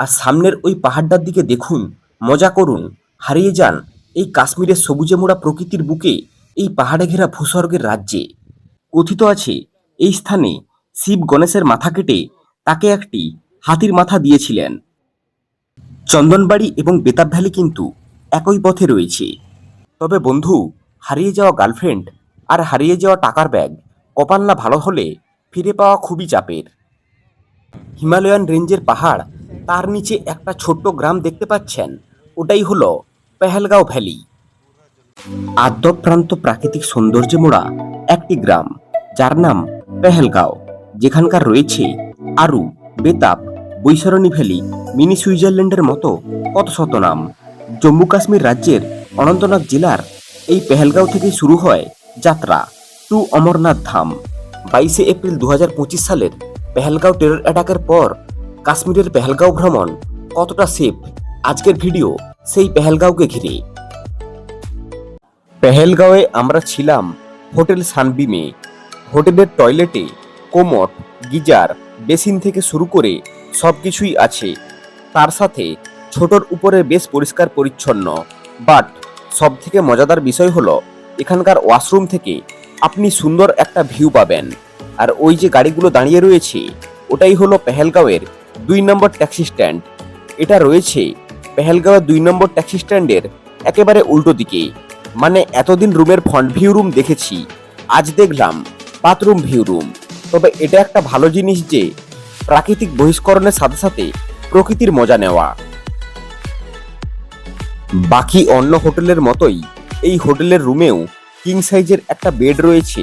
আর সামনের ওই পাহাড়টার দিকে দেখুন, মজা করুন। হারিয়ে যান এই কাশ্মীরের সবুজে মোড়া প্রকৃতির বুকে এই পাহাড়ে ঘেরা ভূস্বর্গের রাজ্যে। কথিত আছে, এই স্থানে শিব গণেশের মাথা কেটে তাকে একটি হাতির মাথা দিয়েছিলেন। চন্দনবাড়ি এবং বেতাব ভ্যালি কিন্তু একই পথে রয়েছে। তবে বন্ধু, হারিয়ে যাওয়া গার্লফ্রেন্ড আর হারিয়ে যাওয়া টাকার ব্যাগ কপাল না ভালো হলে ফিরে পাওয়া খুবই চাপের। হিমালয়ান রেঞ্জের পাহাড় তার নিচে একটা ছোট্ট গ্রাম দেখতে পাচ্ছেন। ওটাই হলো পেহেলগাঁও ভ্যালি। আদ্যপ্রান্ত প্রাকৃতিক সৌন্দর্যে মোড়া একটি গ্রাম, যার নাম পেহেলগাঁও, যেখানকার রয়েছে আরু, বেতাব, বৈশরণী ভ্যালি, মিনি সুইজারল্যান্ডের মতো কত শত নাম। জম্মু কাশ্মীর রাজ্যের অনন্তনাগ জেলার এই পেহেলগাঁও থেকে শুরু হয় যাত্রা টু অমরনাথ ধাম। বাইশে এপ্রিল দু হাজার পঁচিশ সালের পেহেলগাঁও টেরর অ্যাটাকের পর কাশ্মীরের পেহেলগাঁও ভ্রমণ কতটা সেফ আজকের ভিডিও সেই পেহেলগাঁওকে ঘিরে। পেহেলগাঁওয়ে আমরা ছিলাম হোটেল সানবিমে। হোটেলের টয়লেটে কোমট, গিজার, বেসিন থেকে শুরু করে সব কিছুই আছে। তার সাথে ছোটর উপরে বেশ পরিষ্কার পরিচ্ছন্ন। বাট সব থেকে মজাদার বিষয় হলো, এখানকার ওয়াশরুম থেকে আপনি সুন্দর একটা ভিউ পাবেন। আর ওই যে গাড়িগুলো দাঁড়িয়ে রয়েছে, ওটাই হলো পেহেলগাঁওয়ের দুই নম্বর ট্যাক্সি স্ট্যান্ড। এটা রয়েছে পেহেলগাঁওয়ের দুই নম্বর ট্যাক্সি স্ট্যান্ডের একেবারে উল্টো দিকে। মানে এতদিন রুমের ফ্রন্ট ভিউ রুম দেখেছি, আজ দেখলাম বাথরুম ভিউ রুম তবে এটা একটা ভালো জিনিস যে, প্রাকৃতিক বহিষ্করণের সাথে সাথে প্রকৃতির মজা নেওয়া। বাকি অন্য হোটেলের মতোই এই হোটেলের রুমেও কিং সাইজের একটা বেড রয়েছে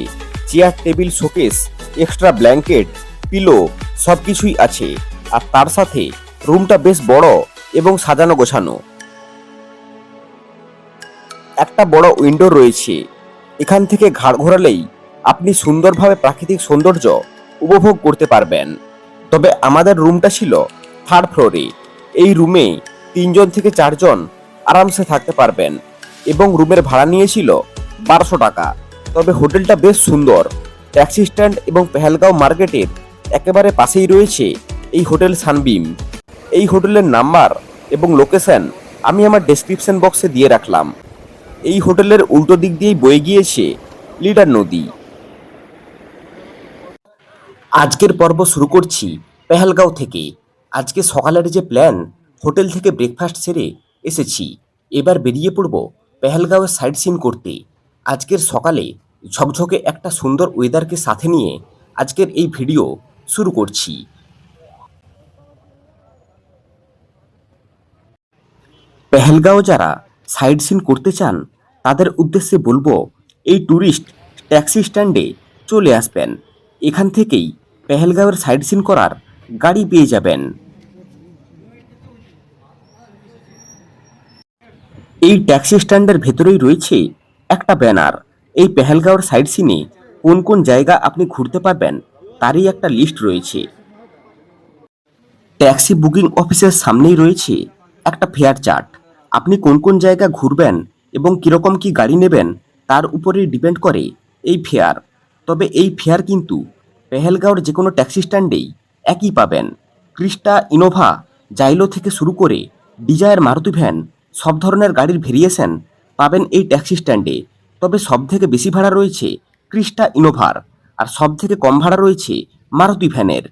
chair table showcase extra blanket pillow সব কিছুই আছে। আর তার সাথে রুমটা বেশ বড় এবং সাজানো গোছানো। একটা বড় উইন্ডো রয়েছে। এখান থেকে ঘাড় ঘোরালেই আপনি সুন্দরভাবে প্রাকৃতিক সৌন্দর্য উপভোগ করতে পারবেন। তবে আমাদের রুমটা ছিল থার্ড ফ্লোরে। এই রুমে তিনজন থেকে চারজন আরামসে থাকতে পারবেন এবং রুমের ভাড়া নিয়েছিল বারোশো টাকা। তবে হোটেলটা বেশ সুন্দর। ট্যাক্সি স্ট্যান্ড এবং পেহেলগাঁও মার্কেটের একেবারে পাশেই রয়েছে এই হোটেল সানবিম। এই হোটেলের নাম্বার এবং লোকেশন আমি আমার ডেসক্রিপশন বক্সে দিয়ে রাখলাম। এই হোটেলের উল্টো দিক দিয়েই বয়ে গিয়েছে লিডার নদী। আজকের পর্ব শুরু করছি পেহেলগাঁও থেকে। আজকে সকালের যে প্ল্যান হোটেল থেকে ব্রেকফাস্ট সেরে এসেছি। এবার বেরিয়ে পড়ব পেহেলগাঁওয়ের সাইড সিন করতে। আজকের সকালে ঝকঝকে একটা সুন্দর ওয়েদারকে সাথে নিয়ে আজকের এই ভিডিও শুরু করছি। পেহেলগাঁও যারা সাইড সিন করতে চান, তাদের উদ্দেশ্যে বলব, এই ট্যুরিস্ট ট্যাক্সি স্ট্যান্ডে চলে আসবেন। এখান থেকেই পেহেলগাঁওয়ের সাইড সিন করার গাড়ি পেয়ে যাবেন। এই ট্যাক্সি স্ট্যান্ডের ভেতরেই রয়েছে একটা ব্যানার এই পেহেলগাঁওর সাইড সিনে কোন কোন জায়গা আপনি ঘুরতে পারবেন, তারই একটা লিস্ট রয়েছে। ট্যাক্সি বুকিং অফিসের সামনেই রয়েছে একটা ফেয়ার চার্ট। আপনি কোন কোন জায়গা ঘুরবেন এবং কীরকম কি গাড়ি নেবেন তার উপরেই ডিপেন্ড করে এই ফেয়ার। তবে এই ফেয়ার কিন্তু পেহেলগাঁওর যে কোনো ট্যাক্সি স্ট্যান্ডেই একই পাবেন। ক্রিস্টা, ইনোভা, জাইলো থেকে শুরু করে ডিজায়ার, মারুতি ভ্যান সব ধরনের গাড়ির ভেরিয়েশন পাবেন এই ট্যাক্সি স্ট্যান্ডে। তবে সব থেকে বেশি ভাড়া রয়েছে ক্রিস্টা, ইনোভার আর সব থেকে কম ভাড়া রয়েছে মারুতি ভ্যানের।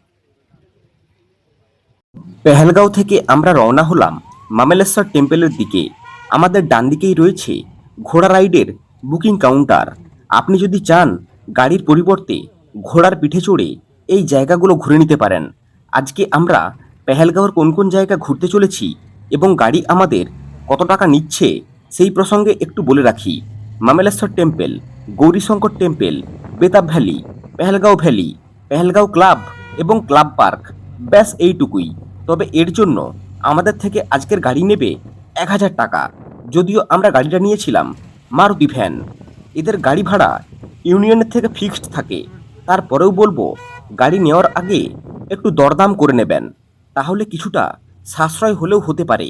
পেহেলগাঁও থেকে আমরা রওনা হলাম মামেলেশ্বর টেম্পলের দিকে। আমাদের ডান দিকেই রয়েছে ঘোড়া রাইডের বুকিং কাউন্টার। আপনি যদি চান গাড়ির পরিবর্তে ঘোড়ার পিঠে চড়ে এই জায়গাগুলো ঘুরে নিতে পারেন। আজকে আমরা পেহেলগাঁওর কোন কোন জায়গা ঘুরতে চলেছি এবং গাড়ি আমাদের কত টাকা নিচ্ছে সেই প্রসঙ্গে একটু বলে রাখি। Mamleshwar temple, Gaurishankar temple, Betaab valley, Pahalgam valley, Pahalgam club এবং ক্লাব পার্ক। ব্যাস এইটুকুই। তবে এর জন্য আমাদের থেকে আজকের গাড়ি নেবে এক হাজার টাকা। যদিও আমরা গাড়িটা নিয়েছিলাম, মারুতি ভ্যান। এদের গাড়ি ভাড়া ইউনিয়নের থেকে ফিক্সড থাকে। তারপরেও বলব, গাড়ি নেওয়ার আগে একটু দরদাম করে নেবেন, তাহলে কিছুটা সাশ্রয় হলেও হতে পারে।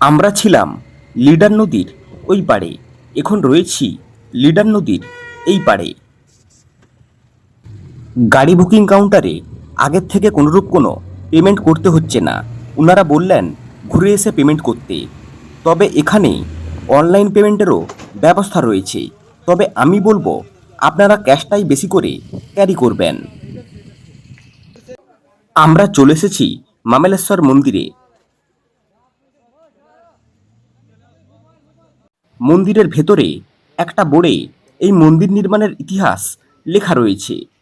আমরা ছিলাম লিডার নদীর ওই পাড়ে। এখন রয়েছি লিডার নদীর এই পাড়ে। গাড়ি বুকিং কাউন্টারে আগের থেকে কোনোরূপ কোনো পেমেন্ট করতে হচ্ছে না। ওনারা বললেন, ঘুরে এসে পেমেন্ট করতে। তবে এখানে অনলাইন পেমেন্টেরও ব্যবস্থা রয়েছে। তবে আমি বলব, আপনারা ক্যাশটাই বেশি করে ক্যারি করবেন। আমরা চলে এসেছি মামেলেশ্বর মন্দিরে। মন্দিরের ভেতরে একটা বোর্ডে এই মন্দির নির্মাণের ইতিহাস লেখা রয়েছে।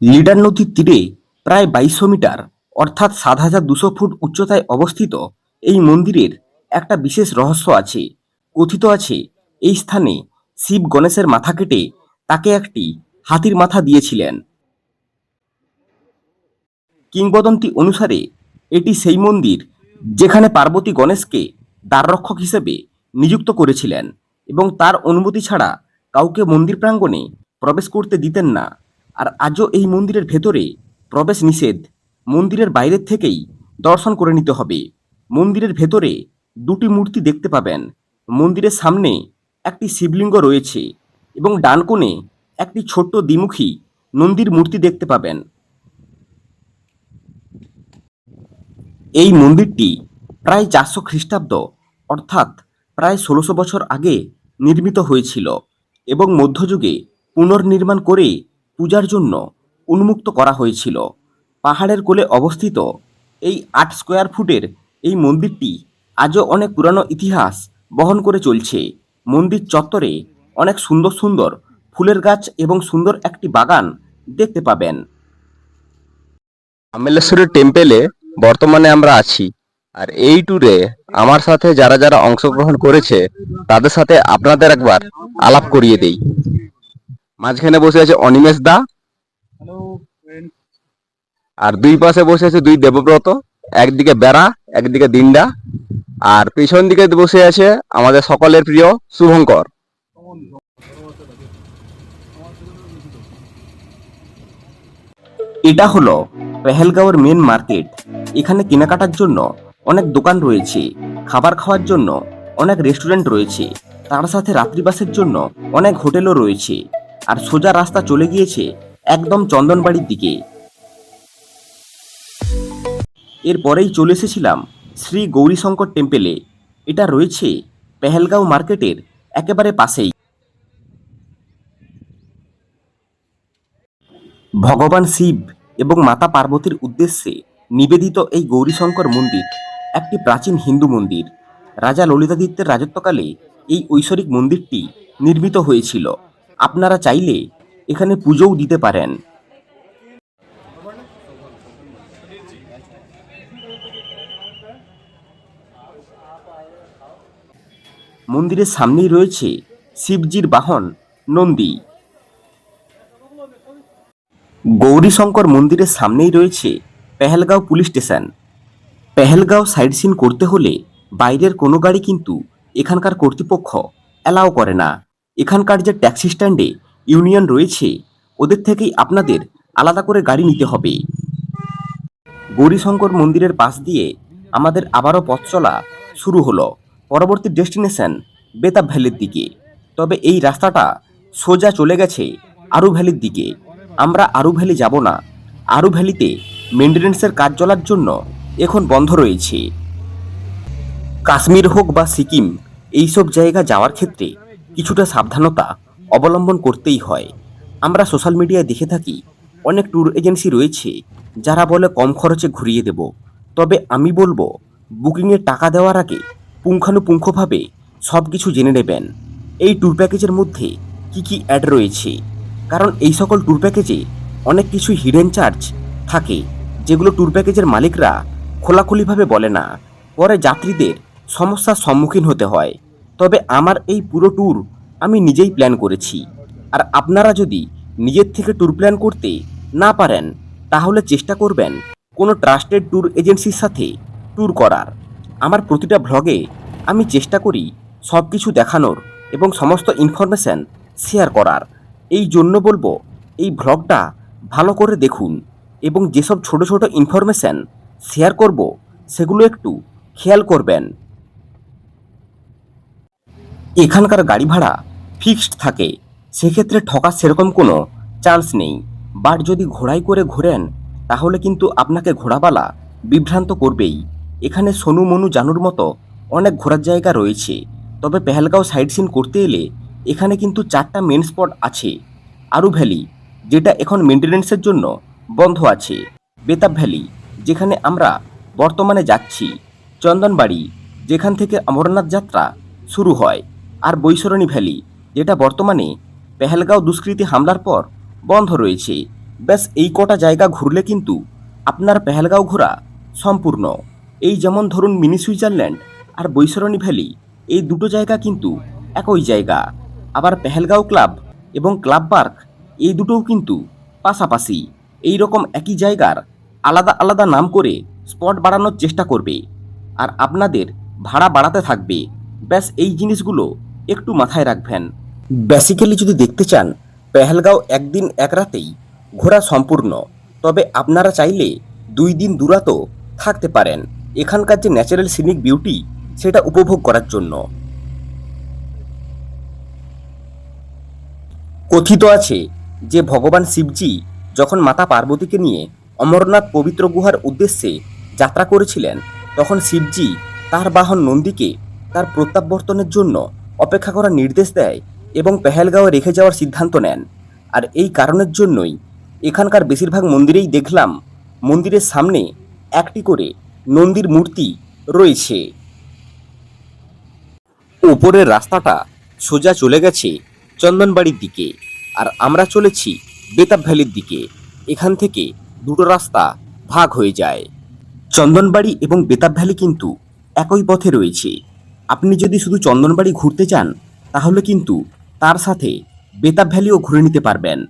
লিডার নদীর তীরে প্রায় বাইশশো মিটার, অর্থাৎ সাত হাজার দুশো ফুট উচ্চতায় অবস্থিত এই মন্দিরের একটা বিশেষ রহস্য আছে। কথিত আছে, এই স্থানে শিব গণেশের মাথা কেটে তাকে একটি হাতির মাথা দিয়েছিলেন। কিংবদন্তি অনুসারে, এটি সেই মন্দির যেখানে পার্বতী গণেশকে দ্বাররক্ষক হিসেবে নিযুক্ত করেছিলেন এবং তার অনুমতি ছাড়া কাউকে মন্দির প্রাঙ্গণে প্রবেশ করতে দিতেন না। আর আজও এই মন্দিরের ভেতরে প্রবেশ নিষেধ। মন্দিরের বাইরের থেকেই দর্শন করে নিতে হবে। মন্দিরের ভেতরে দুটি মূর্তি দেখতে পাবেন। মন্দিরের সামনে একটি শিবলিঙ্গ রয়েছে এবং ডান কোণে একটি ছোট্ট দ্বিমুখী নন্দীর মূর্তি দেখতে পাবেন। এই মন্দিরটি প্রায় চারশো খ্রিস্টাব্দ, অর্থাৎ প্রায় ষোলোশো বছর আগে নির্মিত হয়েছিল। এবং মধ্যযুগে পুনর্নির্মাণ করে পূজার জন্য উন্মুক্ত করা হয়েছিল। পাহাড়ের কোলে অবস্থিত এই আট স্কোয়ার ফুটের এই মন্দিরটি আজও অনেক পুরানো ইতিহাস বহন করে চলছে। মন্দির চত্বরে অনেক সুন্দর সুন্দর ফুলের গাছ এবং সুন্দর একটি বাগান দেখতে পাবেন। আমেলেশ্বরের টেম্পেলে বর্তমানে আমরা আছি। আর এই ট্যুরে আমার সাথে যারা যারা অংশগ্রহণ করেছে তাদের সাথে আপনাদের একবার আলাপ করিয়ে দেই। মাঝখানে বসে আছে অনিমেষ দা। আর দুই পাশে বসে আছে দুই দেবব্রত একদিকে বেড়া একদিকে দিন্ডা। আর পেছন দিকে বসে আছে আমাদের সকলের প্রিয় শুভঙ্কর। এটা হলো পেহেলগাঁওয়ের মেন মার্কেট এখানে কেনাকাটার জন্য অনেক দোকান রয়েছে, খাবার খাওয়ার জন্য অনেক রেস্টুরেন্ট রয়েছে, তার সাথে রাত্রিবাসের জন্য অনেক হোটেলও রয়েছে, আর সোজা রাস্তা চলে গিয়েছে একদম চন্দনবাড়ির দিকে। এরপরেই চলে এসেছিলাম শ্রী গৌরীশঙ্কর টেম্পেলে। এটা রয়েছে পেহেলগাঁও মার্কেটের একেবারে পাশেই। ভগবান শিব এবং মাতা পার্বতীর উদ্দেশ্যে নিবেদিত এই গৌরীশঙ্কর মন্দির একটি প্রাচীন হিন্দু মন্দির। রাজা ললিতাদিত্যের রাজত্বকালে এই ঐশ্বরিক মন্দিরটি নির্মিত হয়েছিল। আপনারা চাইলে এখানে পুজোও দিতে পারেন। মন্দিরের সামনেই রয়েছে শিবজির বাহন নন্দী। গৌরীশঙ্কর মন্দিরের সামনেই রয়েছে Pahalgam police station. Pahalgam sightseeing করতে হলে বাইরের কোনো গাড়ি কিন্তু এখানকার কর্তৃপক্ষ অ্যালাও করে না। এখানকার যে ট্যাক্সি স্ট্যান্ডে ইউনিয়ন রয়েছে, ওদের থেকেই আপনাদের আলাদা করে গাড়ি নিতে হবে। গৌরীশঙ্কর মন্দিরের পাশ দিয়ে আমাদের আবারও পথ চলা শুরু হলো। পরবর্তী ডেস্টিনেশন বেতাব ভ্যালির দিকে। তবে এই রাস্তাটা সোজা চলে গেছে আরু ভ্যালির দিকে। আমরা আরু ভ্যালি যাব না। আরু ভ্যালিতে মেনটেন্যান্সের কাজ চলার জন্য এখন বন্ধ রয়েছে। কাশ্মীর হোক বা সিকিম, এইসব জায়গা যাওয়ার ক্ষেত্রে কিছুটা সাবধানতা অবলম্বন করতেই হয়। আমরা সোশ্যাল মিডিয়ায় দেখে থাকি, অনেক ট্যুর এজেন্সি রয়েছে যারা বলে কম খরচে ঘুরিয়ে দেব। তবে আমি বলব বুকিংয়ের টাকা দেওয়ার আগে পুঙ্খানুপুঙ্খভাবে সব কিছু জেনে নেবেন। এই ট্যুর প্যাকেজের মধ্যে কি কি অ্যাড রয়েছে? কারণ এই সকল ট্যুর প্যাকেজে অনেক কিছু হিডেন চার্জ থাকে, যেগুলো ট্যুর প্যাকেজের মালিকরা খোলাখুলিভাবে বলে না, পরে যাত্রীদের সমস্যার সম্মুখীন হতে হয়। তবে আমার এই পুরো ট্যুর আমি নিজেই প্ল্যান করেছি। আর আপনারা যদি নিজের থেকে ট্যুর প্ল্যান করতে না পারেন, তাহলে চেষ্টা করবেন কোনো ট্রাস্টেড ট্যুর এজেন্সির সাথে ট্যুর করার। আমার প্রতিটা ভ্লগে আমি চেষ্টা করি সব কিছু দেখানোর এবং সমস্ত ইনফরমেশন শেয়ার করার। এই জন্য বলব, এই ভ্লগটা ভালো করে দেখুন এবং যেসব ছোট ছোট ইনফরমেশন শেয়ার করব, সেগুলো একটু খেয়াল করবেন। এখানকার গাড়ি ভাড়া ফিক্সড থাকে, সেক্ষেত্রে ঠকার সেরকম কোনো চান্স নেই। বাট যদি ঘোড়ায় করে ঘোরেন, তাহলে কিন্তু আপনাকে ঘোড়াবালা বিভ্রান্ত করবেই। এখানে সোনু মনু জানুর মতো অনেক ঘোরার জায়গা রয়েছে। তবে পেহেলগাঁও সাইড সিন করতে এলে এখানে কিন্তু চারটা মেন স্পট আছে। আরু ভ্যালি, যেটা এখন মেনটেনেন্সের জন্য বন্ধ আছে। বেতাব ভ্যালি যেখানে আমরা বর্তমানে যাচ্ছি, চন্দনবাড়ি, যেখান থেকে অমরনাথ যাত্রা শুরু হয়, আর বৈশরণী ভ্যালি, যেটা বর্তমানে পেহেলগাঁও দুষ্কৃতী হামলার পর বন্ধ রয়েছে। ব্যাস, এই কটা জায়গা ঘুরলে কিন্তু আপনার পেহেলগাঁও ঘোরা সম্পূর্ণ। এই যেমন ধরুন মিনি সুইজারল্যান্ড আর বৈশরণী ভ্যালি, এই দুটো জায়গা কিন্তু একই জায়গা। আবার পেহেলগাঁও ক্লাব এবং ক্লাব পার্ক, এই দুটোও কিন্তু পাশাপাশি। এই রকম একই জায়গার আলাদা আলাদা নাম করে স্পট বাড়ানোর চেষ্টা করবে আর আপনাদের ভাড়া বাড়াতে থাকবে। ব্যাস, এই জিনিসগুলো একটু মাথায় রাখবেন। বেসিক্যালি যদি দেখতে চান, পেহেলগাঁও একদিন এক রাতেই ঘোরা সম্পূর্ণ। তবে আপনারা চাইলে দুই দিন দুরাতও থাকতে পারেন এখানকার যে ন্যাচারাল সিনিক বিউটি, সেটা উপভোগ করার জন্য। কথিত আছে যে ভগবান শিবজি যখন মাতা পার্বতীকে নিয়ে অমরনাথ পবিত্র গুহার উদ্দেশ্যে যাত্রা করেছিলেন, তখন শিবজি তার বাহন নন্দীকে তার প্রত্যাবর্তনের জন্য অপেক্ষা করার নির্দেশ দেয় এবং পেহেলগাঁওয়ে রেখে যাওয়ার সিদ্ধান্ত নেন। আর এই কারণের জন্যই এখানকার বেশিরভাগ মন্দিরেই দেখলাম মন্দিরের সামনে একটি করে নন্দীর মূর্তি রয়েছে। উপরের রাস্তাটা সোজা চলে গেছে চন্দনবাড়ির দিকে, আর আমরা চলেছি বেতাব ভ্যালির দিকে। এখান থেকে দুটো রাস্তা ভাগ হয়ে যায়। চন্দনবাড়ি এবং বেতাব ভ্যালি কিন্তু একই পথে রয়েছে। আপনি যদি শুধু চন্দনবাড়ি ঘুরতে চান, তাহলে কিন্তু তার সাথে বেতাব ভ্যালিও ঘুরে নিতে পারবেন।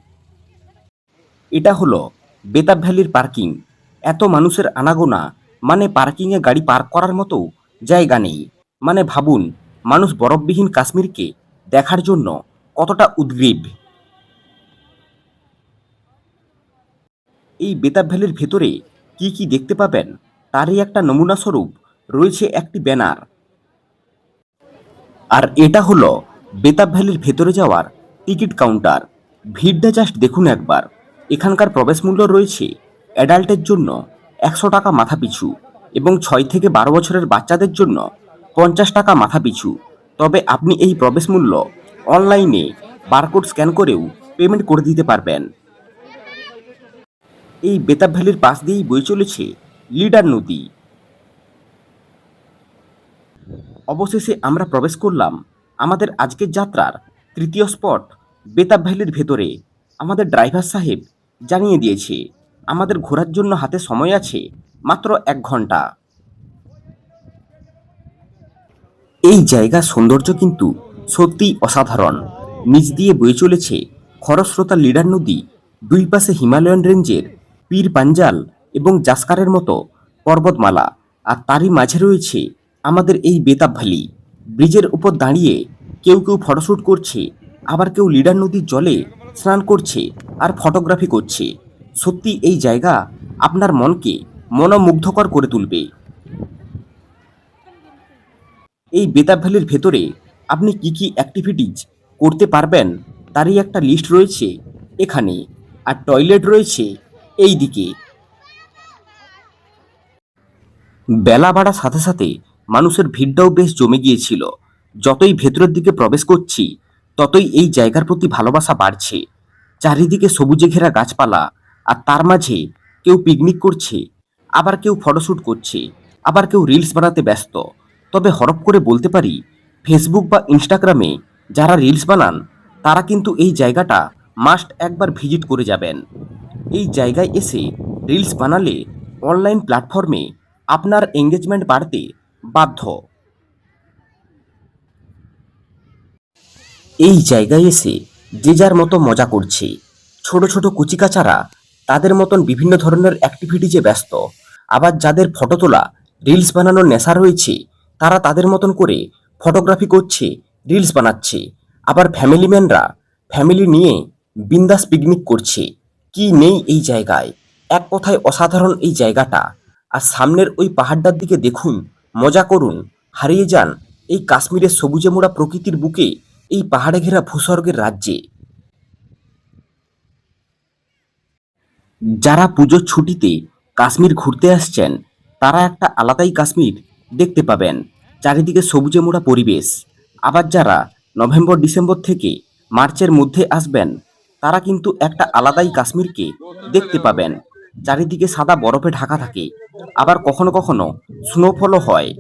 এটা হলো বেতাব ভ্যালির পার্কিং। এত মানুষের আনাগোনা মানে পার্কিংয়ে গাড়ি পার্ক করার মতো জায়গা নেই। মানে ভাবুন, মানুষ বরফবিহীন কাশ্মীরকে দেখার জন্য কতটা উদ্গ্রীব। এই বেতাব ভ্যালির ভেতরে কি কি দেখতে পাবেন? তারই একটা নমুনা স্বরূপ রয়েছে একটি ব্যানার। আর এটা হলো বেতাব ভ্যালির ভেতরে যাওয়ার টিকিট কাউন্টার। ভিড়টা জাস্ট দেখুন একবার। এখানকার প্রবেশ মূল্য রয়েছে অ্যাডাল্টের জন্য একশো টাকা মাথা পিছু এবং ছয় থেকে বারো বছরের বাচ্চাদের জন্য পঞ্চাশ টাকা মাথা পিছু তবে আপনি এই প্রবেশ মূল্য অনলাইনে বারকোড স্ক্যান করেও পেমেন্ট করে দিতে পারবেন। এই বেতাব ভ্যালির পাশ দিয়েই বয়ে চলেছে লিডার নদী। অবশেষে আমরা প্রবেশ করলাম আমাদের আজকের যাত্রার তৃতীয় স্পট বেতাব ভ্যালির ভেতরে। আমাদের ড্রাইভার সাহেব জানিয়ে দিয়েছে, আমাদের ঘোরার জন্য হাতে সময় আছে মাত্র এক ঘণ্টা। এই জায়গার সৌন্দর্য কিন্তু সত্যিই অসাধারণ। নিচ দিয়ে বয়ে চলেছে খরস্রোতা লিডার নদী, দুই পাশে হিমালয়ান রেঞ্জের পীর পাঞ্জাল এবং জাসকারের মতো পর্বতমালা, আর তারই মাঝে রয়েছে আমাদের এই বেতাব ভ্যালি। ব্রিজের উপর দাঁড়িয়ে কেউ কেউ ফটোশ্যুট করছে, আবার কেউ লিডার নদীর জলে স্নান করছে আর ফটোগ্রাফি করছে। সত্যি এই জায়গা আপনার মনকে মনোমুগ্ধকর করে তুলবে। এই বেতাব ভ্যালির ভেতরে আপনি কি কি অ্যাক্টিভিটিজ করতে পারবেন, তারই একটা লিস্ট রয়েছে এখানে। আর টয়লেট রয়েছে এই দিকে বেলা বাড়ার সাথে সাথে মানুষের ভিড়টাও বেশ জমে গিয়েছিল। যতই ভেতরের দিকে প্রবেশ করছি, ততই এই জায়গার প্রতি ভালোবাসা বাড়ছে। চারিদিকে সবুজে ঘেরা গাছপালা, আর তার মাঝে কেউ পিকনিক করছে, আবার কেউ ফটোশ্যুট করছে, আবার কেউ রিলস বানাতে ব্যস্ত। তবে হরপ করে বলতে পারি ফেসবুক বা ইনস্টাগ্রামে যারা রিলস বানান, তারা কিন্তু এই জায়গাটা মাস্ট একবার ভিজিট করে যাবেন। এই জায়গায় এসে রিলস বানালে অনলাইন প্ল্যাটফর্মে আপনার এঙ্গেজমেন্ট বাড়তে বাধ্য। এই জায়গায় এসে যে যার মতো মজা করছে। ছোট ছোট কুচিকাচারা তাদের মতন বিভিন্ন ধরনের অ্যাক্টিভিটিজে ব্যস্ত। আবার যাদের ফটো তোলা, রিলস বানানোর নেশা রয়েছে, তারা তাদের মতন করে ফটোগ্রাফি করছে, রিলস বানাচ্ছে। আবার ফ্যামিলি ম্যানরা ফ্যামিলি নিয়ে বিন্দাস পিকনিক করছে। কি নেই এই জায়গায়? এক কথায় অসাধারণ এই জায়গাটা। আর সামনের ওই পাহাড়টার দিকে দেখুন, মজা করুন। হারিয়ে যান এই কাশ্মীরের সবুজে মোড়া প্রকৃতির বুকে এই পাহাড়ে ঘেরা ভূস্বর্গের রাজ্যে। যারা পুজোর ছুটিতে কাশ্মীর ঘুরতে আসছেন, তারা একটা আলাদাই কাশ্মীর দেখতে পাবেন। চারিদিকে সবুজে মোড়া পরিবেশ। আবার যারা নভেম্বর ডিসেম্বর থেকে মার্চের মধ্যে আসবেন তারা কিন্তু একটা আলাদাই কাশ্মীরকে দেখতে পাবেন। চারিদিকে সাদা বরফে ঢাকা থাকে, আবার কখনো কখনো স্নোফলও হয়।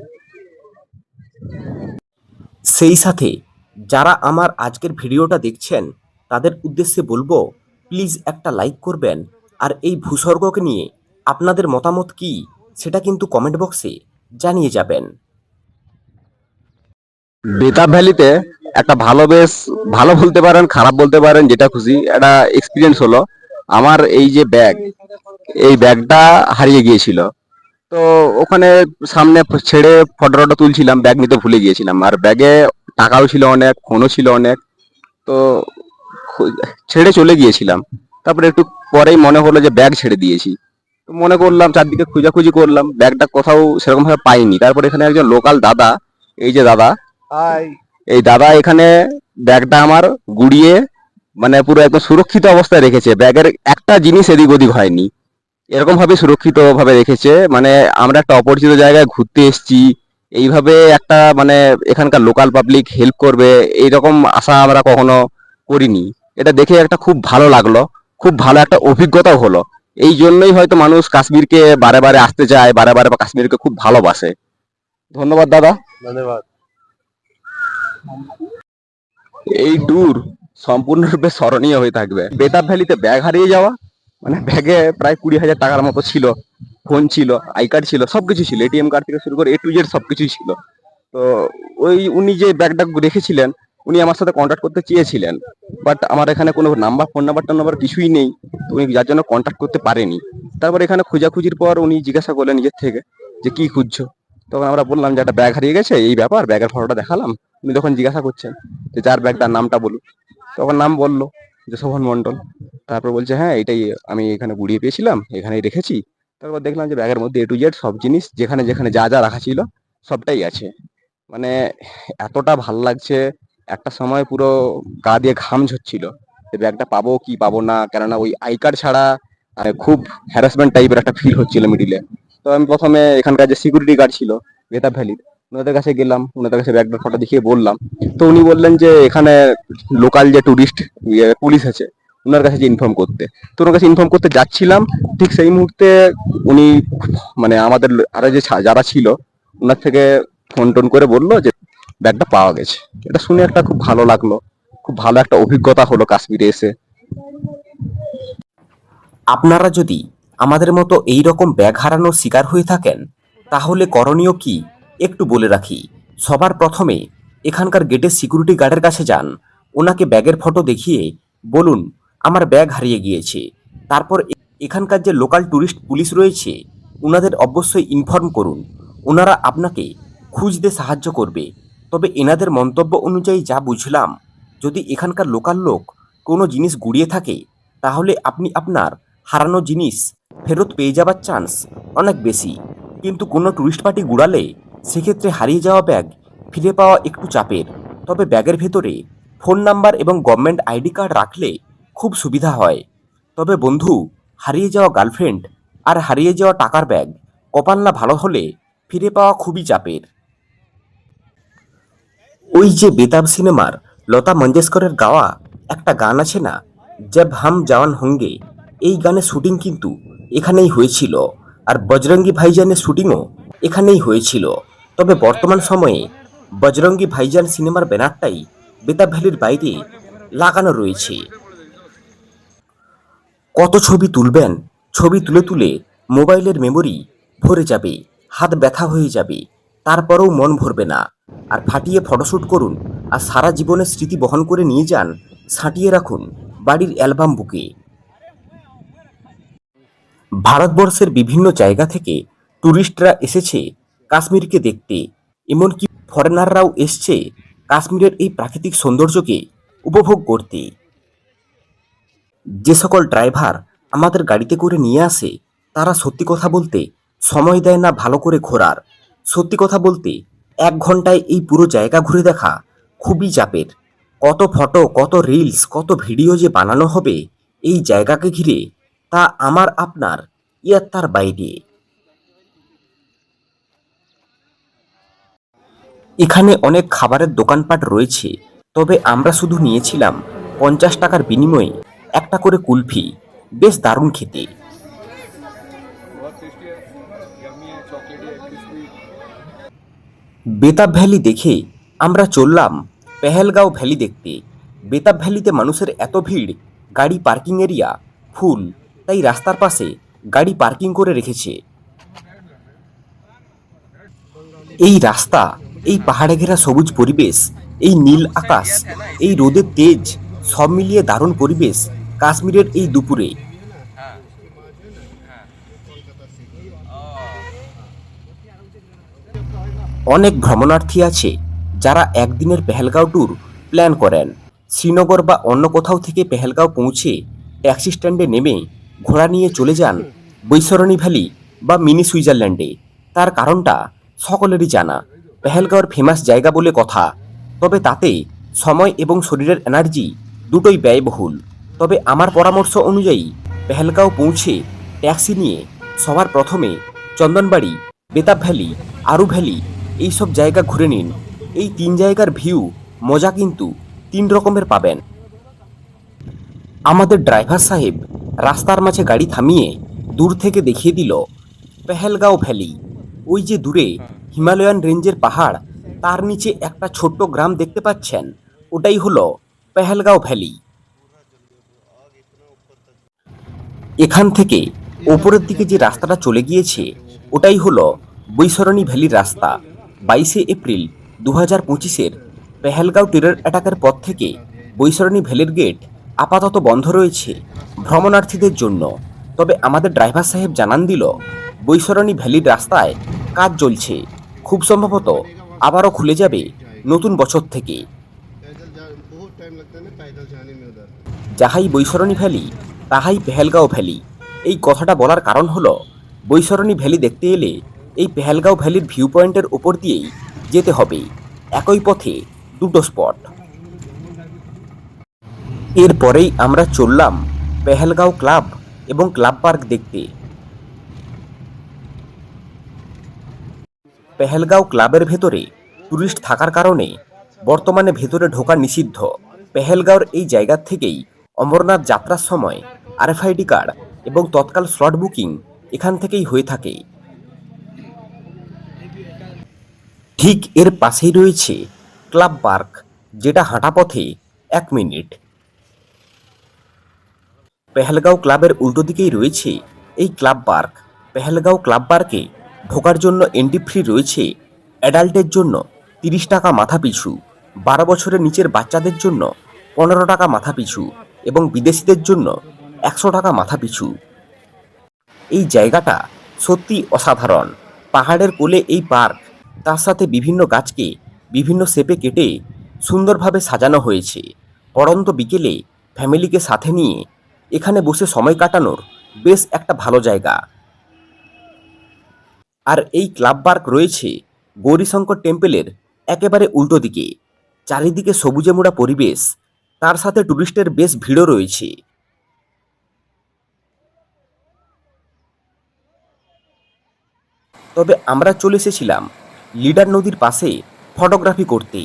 সেই সাথে যারা আমার আজকের ভিডিওটা দেখছেন, তাদের উদ্দেশ্যে বলব প্লিজ একটা লাইক করবেন। আর এই ভূস্বর্গকে নিয়ে আপনাদের মতামত কি, সেটা কিন্তু কমেন্ট বক্সে জানিয়ে যাবেন। বেতাব ভ্যালিতে একটা ভালো বেশ, ভালো বলতে পারেন, খারাপ বলতে পারেন, যেটা খুশি, একটা এক্সপিরিয়েন্স হলো। আমার এই যে ব্যাগ এই ব্যাগটা হারিয়ে গিয়েছিল। তো ওখানে সামনে ছেড়ে ফটো তুলছিলাম ব্যাগ নিতে ভুলে গিয়েছিলাম। আর ব্যাগে টাকাও ছিল অনেক ফোনও ছিল অনেক। তো ছেড়ে চলে গিয়েছিলাম। তারপরে একটু পরেই মনে হলো যে ব্যাগ ছেড়ে দিয়েছি। মনে করলাম, চারদিকে খুঁজাখুঁজি করলাম। ব্যাগটা কোথাও সেরকমভাবে পাইনি। তারপরে এখানে একজন লোকাল দাদা, এই যে দাদা এই দাদা এখানে ব্যাগটা আমার গুড়িয়ে মানে পুরো একদম সুরক্ষিত অবস্থায় রেখেছে। ব্যাগের একটা জিনিস এদিক ওদিক হয়নি। এরকম ভাবে সুরক্ষিত ভাবে রেখেছে। মানে আমরা একটা অপরিচিত জায়গায় ঘুরতে এসেছি। এইভাবে একটা মানে এখানকার লোকাল পাবলিক হেল্প করবে, এইরকম আশা আমরা কখনো করিনি। এটা দেখে একটা খুব ভালো লাগল। খুব ভালো একটা অভিজ্ঞতাও হলো। এই জন্যই হয়তো মানুষ কাশ্মীরকে বারে বারে আসতে চায়, বারে বারে কাশ্মীরকে খুব ভালোবাসে। ধন্যবাদ, দাদা। ধন্যবাদ। এই ট্যুর সম্পূর্ণরূপে স্মরণীয় হয়ে থাকবে। বেতাব ভ্যালিতে ব্যাগ হারিয়ে যাওয়া মানে ব্যাগে প্রায় কুড়ি হাজার টাকার মতো ছিল ফোন ছিল আই কার্ড ছিল, সবকিছু ছিল এটিএম কার্ড থেকে শুরু করে এ টু জেড সবকিছুই ছিল। তো ওই উনি যে ব্যাগটা রেখেছিলেন, উনি আমার সাথে কন্ট্যাক্ট করতে চেয়েছিলেন। বাট আমার এখানে কোনো নাম্বার ফোন নাম্বার নাম্বার কিছুই নেই উনি যার জন্য কন্ট্যাক্ট করতে পারেনি। তারপর এখানে খোঁজাখুঁজির পর উনি জিজ্ঞাসা করলেন নিজের থেকে, যে কি খুঁজছো? তখন আমরা বললাম যে একটা ব্যাগ হারিয়ে গেছে, এই ব্যাপার ব্যাগের ফটোটা দেখালাম। উনি তখন জিজ্ঞাসা করছেন যে যার ব্যাগটার নামটা বলুন। তখন নাম বলল যে শোভন মন্ডল তারপর বলছে হ্যাঁ এটাই আমি এখানে গুড়িয়ে পেয়েছিলাম, এখানেই রেখেছি। তারপর দেখলাম যে ব্যাগের মধ্যে এ টু জেড সব জিনিস, যেখানে যেখানে যা যা রাখা ছিল, সবটাই আছে। মানে এতটা ভালো লাগছে, একটা সময় পুরো গা দিয়ে ঘাম ঝরছিল। যে ব্যাগটা পাবো কি পাবো না, কেননা ওই আই কার্ড ছাড়া মানে খুব হ্যারাসমেন্ট টাইপের একটা ফিল হচ্ছিল মিডিলে তো আমি প্রথমে এখানকার যে সিকিউরিটি গার্ড ছিল বেতাব ভ্যালির ওনাদের কাছে গেলাম, ওনাদের কাছে ব্যাগটার ফটো দেখিয়ে বললাম। তো উনি বললেন যে, এখানে লোকাল যে টুরিস্ট পুলিশ আছে ওনার কাছে যে ইনফর্ম করতে। তো ওনার কাছে ইনফর্ম করতে যাচ্ছিলাম, ঠিক সেই মুহূর্তে উনি মানে আমাদের আরও যে যারা ছিল ওনার থেকে ফোন টোন করে বলল যে ব্যাগটা পাওয়া গেছে। এটা শুনে একটা খুব ভালো লাগল, খুব ভালো একটা অভিজ্ঞতা হলো কাশ্মীরে এসে। আপনারা যদি আমাদের মতো এই রকম ব্যাগ হারানোর শিকার হয়ে থাকেন, তাহলে করণীয় কি? একটু বলে রাখি, সবার প্রথমে এখানকার গেটের সিকিউরিটি গার্ডের কাছে যান। ওনাকে ব্যাগের ফটো দেখিয়ে বলুন, আমার ব্যাগ হারিয়ে গিয়েছে। তারপর এখানকার যে লোকাল ট্যুরিস্ট পুলিশ রয়েছে ওনাদের অবশ্যই ইনফর্ম করুন। ওনারা আপনাকে খুঁজতে সাহায্য করবে। তবে এনাদের মন্তব্য অনুযায়ী যা বুঝলাম, যদি এখানকার লোকাল লোক কোনো জিনিস গুড়িয়ে থাকে, তাহলে আপনি আপনার হারানো জিনিস ফেরত পেয়ে যাবার চান্স অনেক বেশি। কিন্তু কোনো ট্যুরিস্ট পার্টি গুড়ালে সেক্ষেত্রে হারিয়ে যাওয়া ব্যাগ ফিরে পাওয়া একটু চাপের। তবে ব্যাগের ভেতরে ফোন নাম্বার এবং গভর্নমেন্ট আইডি কার্ড রাখলে খুব সুবিধা হয়। তবে বন্ধু, হারিয়ে যাওয়া গার্লফ্রেন্ড আর হারিয়ে যাওয়া টাকার ব্যাগ কপাল না ভালো হলে ফিরে পাওয়া খুবই চাপের। ওই যে বেতাব সিনেমার লতা মঙ্গেশকরের গাওয়া একটা গান আছে না? জব হাম জওয়ান হোঙ্গে। এই গানের শুটিং কিন্তু এখানেই হয়েছিল। আর বজরঙ্গি ভাইজানের শুটিংও এখানেই হয়েছিল। তবে বর্তমান সময়ে বজরঙ্গি ভাইজান সিনেমার ব্যানারটাই বেতাব ভ্যালির বাইরে লাগানো রয়েছে। কত ছবি তুলবেন, ছবি তুলে তুলে মোবাইলের মেমোরি ভরে যাবে, হাত ব্যথা হয়ে যাবে, তারপরেও মন ভরবে না। আর ফাটিয়ে ফটোশ্যুট করুন আর সারা জীবনের স্মৃতি বহন করে নিয়ে যান, সাঁটিয়ে রাখুন বাড়ির অ্যালবাম বুকে। ভারতবর্ষের বিভিন্ন জায়গা থেকে ট্যুরিস্টরা এসেছে কাশ্মীরকে দেখতে, এমনকি ফরেনাররাও এসছে কাশ্মীরের এই প্রাকৃতিক সৌন্দর্যকে উপভোগ করতে। যে সকল ড্রাইভার আমাদের গাড়িতে করে নিয়ে আসে, তারা সত্যি কথা বলতে সময় দেয় না ভালো করে ঘোরার। সত্যি কথা বলতে, এক ঘন্টায় এই পুরো জায়গা ঘুরে দেখা খুবই চাপের। কত ফটো, কত রিলস, কত ভিডিও যে বানানো হবে, এই জায়গাকে ঘিরে তা আমার আপনার ইয়াত্তার বাইরে। এখানে অনেক খাবারের দোকানপাট রয়েছে, তবে আমরা শুধু নিয়েছিলাম পঞ্চাশ টাকার বিনিময়ে একটা করে কুলফি। বেশ দারুণ খেতে। বেতাব ভ্যালি দেখে আমরা চললাম পেহেলগাঁও ভ্যালি দেখতে। বেতাব ভ্যালিতে মানুষের এত ভিড়, গাড়ি, পার্কিং এরিয়া, ফুল। তাই রাস্তার পাশে গাড়ি পার্কিং করে রেখেছে। এই রাস্তা, এই পাহাড়ে ঘেরা সবুজ পরিবেশ, এই নীল আকাশ, এই রোদের তেজ, সব মিলিয়ে দারুণ পরিবেশ কাশ্মীরের এই দুপুরে। অনেক ভ্রমণার্থী আছে যারা একদিনের পেহেলগাঁও ট্যুর প্ল্যান করেন। শ্রীনগর বা অন্য কোথাও থেকে পেহেলগাঁও পৌঁছে ট্যাক্সি স্ট্যান্ডে নেমে ঘোড়া নিয়ে চলে যান বৈশরণী ভ্যালি বা মিনি সুইজারল্যান্ডে। তার কারণটা সকলেরই জানা। পেহেলগাঁওর ফেমাস জায়গা বলে কথা। তবে তাতে সময় এবং শরীরের এনার্জি দুটোই ব্যয়বহুল। তবে আমার পরামর্শ অনুযায়ী পেহেলগাঁও পৌঁছে ট্যাক্সি নিয়ে সবার প্রথমে চন্দনবাড়ি, বেতাব ভ্যালি, আরু ভ্যালি এইসব জায়গা ঘুরে নিন। এই তিন জায়গার ভিউ মজা কিন্তু তিন রকমের পাবেন। আমাদের ড্রাইভার সাহেব রাস্তার মাঝে গাড়ি থামিয়ে দূর থেকে দেখিয়ে দিল পেহেলগাঁও ভ্যালি। ওই যে দূরে হিমালয়ান রেঞ্জের পাহাড়, তার নিচে একটা ছোট্ট গ্রাম দেখতে পাচ্ছেন। ওটাই হলো পেহেলগাঁও ভ্যালি। এখান থেকে ওপরের দিকে যে রাস্তাটা চলে গিয়েছে, ওটাই হলো বৈশরণী ভ্যালির রাস্তা। বাইশে এপ্রিল দু হাজার পঁচিশের পেহেলগাঁও টেরর অ্যাটাকের পর থেকে বৈশরণী ভ্যালির গেট আপাতত বন্ধ রয়েছে ভ্রমণার্থীদের জন্য। তবে আমাদের ড্রাইভার সাহেব জানান দিল, বৈশরণী ভ্যালির রাস্তায় কাজ চলছে। খুব সম্ভবত আবারও খুলে যাবে নতুন বছর থেকে। যাহাই বৈশরণী ভ্যালি, তাহাই পেহেলগাঁও ভ্যালি। এই কথাটা বলার কারণ হলো, বৈশরণী ভ্যালি দেখতে এলে এই পেহেলগাঁও ভ্যালির ভিউ পয়েন্টের ওপর দিয়েই যেতে হবে। একই পথে দুটো স্পট এরপরেই আমরা চললাম পেহেলগাঁও ক্লাব এবং ক্লাব পার্ক দেখতে। পেহেলগাঁও ক্লাবের ভেতরে টুরিস্ট থাকার কারণে বর্তমানে ভেতরে ঢোকা নিষিদ্ধ। পেহেলগাঁওর এই জায়গা থেকেই অমরনাথ যাত্রার সময় আরএফআইডি কার্ড এবং তৎকাল স্লট বুকিং এখান থেকেই হয়ে থাকে। ঠিক এর পাশেই রয়েছে ক্লাব পার্ক, যেটা হাঁটা পথে এক মিনিট। পেহেলগাঁও ক্লাবের উল্টো দিকেই রয়েছে এই ক্লাব পার্ক। পেহেলগাঁও ক্লাব পার্কে ঢোকার জন্য এন্ট্রি ফ্রি রয়েছে অ্যাডাল্টের জন্য তিরিশ টাকা মাথা পিছু বারো বছরের নিচের বাচ্চাদের জন্য পনেরো টাকা মাথা পিছু এবং বিদেশিদের জন্য একশো টাকা মাথা পিছু এই জায়গাটা সত্যি অসাধারণ। পাহাড়ের কোলে এই পার্ক, তার সাথে বিভিন্ন গাছকে বিভিন্ন শেপে কেটে সুন্দরভাবে সাজানো হয়েছে। পড়ন্ত বিকেলে ফ্যামিলিকে সাথে নিয়ে এখানে বসে সময় কাটানোর বেশ একটা ভালো জায়গা। আর এই ক্লাব পার্ক রয়েছে গৌরীশঙ্কর টেম্পেলের একেবারে উল্টো দিকে। চারিদিকে সবুজে মোড়া পরিবেশ, তার সাথে টুরিস্টের বেশ ভিড়ও রয়েছে। তবে আমরা চলে এসেছিলাম লিডার নদীর পাশে ফটোগ্রাফি করতে।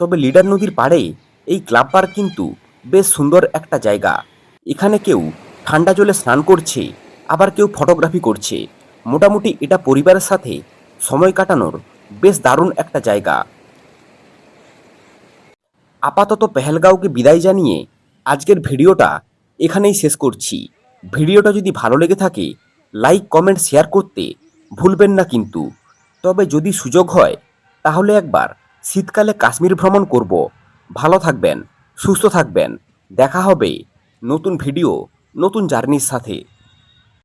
তবে লিডার নদীর পাড়ে এই ক্লাব পার্ক কিন্তু বেশ সুন্দর একটা জায়গা। এখানে কেউ ঠান্ডা জলে স্নান করছে, আবার কেউ ফটোগ্রাফি করছে। মোটামুটি এটা পরিবারের সাথে সময় কাটানোর বেশ দারুণ একটা জায়গা। আপাতত পেহেলগাঁওকে বিদায় জানিয়ে আজকের ভিডিওটা এখানেই শেষ করছি। ভিডিওটা যদি ভালো লেগে থাকে, লাইক, কমেন্ট, শেয়ার করতে ভুলবেন না কিন্তু। তবে যদি সুযোগ হয়, তাহলে একবার শীতকালে কাশ্মীর ভ্রমণ করব। ভালো থাকবেন, সুস্থ থাকবেন। দেখা হবে নতুন ভিডিও নতুন জার্নির সাথে।